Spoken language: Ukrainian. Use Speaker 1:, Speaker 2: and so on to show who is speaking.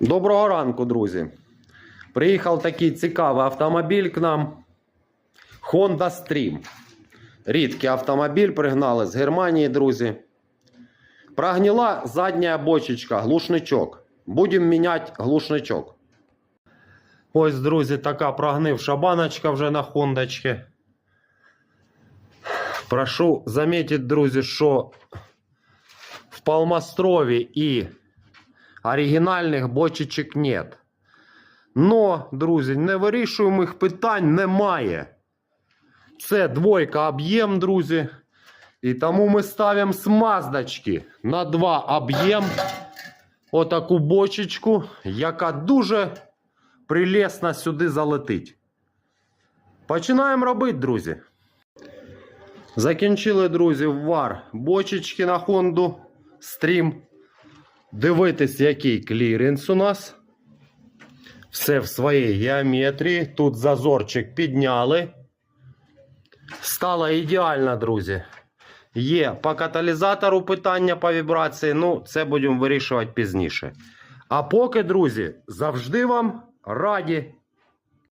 Speaker 1: Доброго ранку, друзі. Приїхав такий цікавий автомобіль к нам. Honda Stream. Рідкий автомобіль пригнали з Германії, друзі. Прогніла задня бочечка, глушничок. Будемо міняти глушничок. Ось, друзі, така прогнивша баночка вже на хондочці. Прошу замітити, друзі, що в Палмастрові і оригінальних бочечок нет. Но, друзі, невирішуємих питань немає. Це двойка об'єм, друзі. І тому ми ставимо смаздочки на два об'єм. Отаку бочечку, яка дуже прелесно сюди залетить. Починаємо робити, друзі. Закінчили, друзі, вар бочечки на Хонду Stream. Дивитись, який кліренс у нас. Все в своїй геометрії. Тут зазорчик підняли. Стало ідеально, друзі. Є по каталізатору питання по вібрації. Ну, це будемо вирішувати пізніше. А поки, друзі, завжди вам раді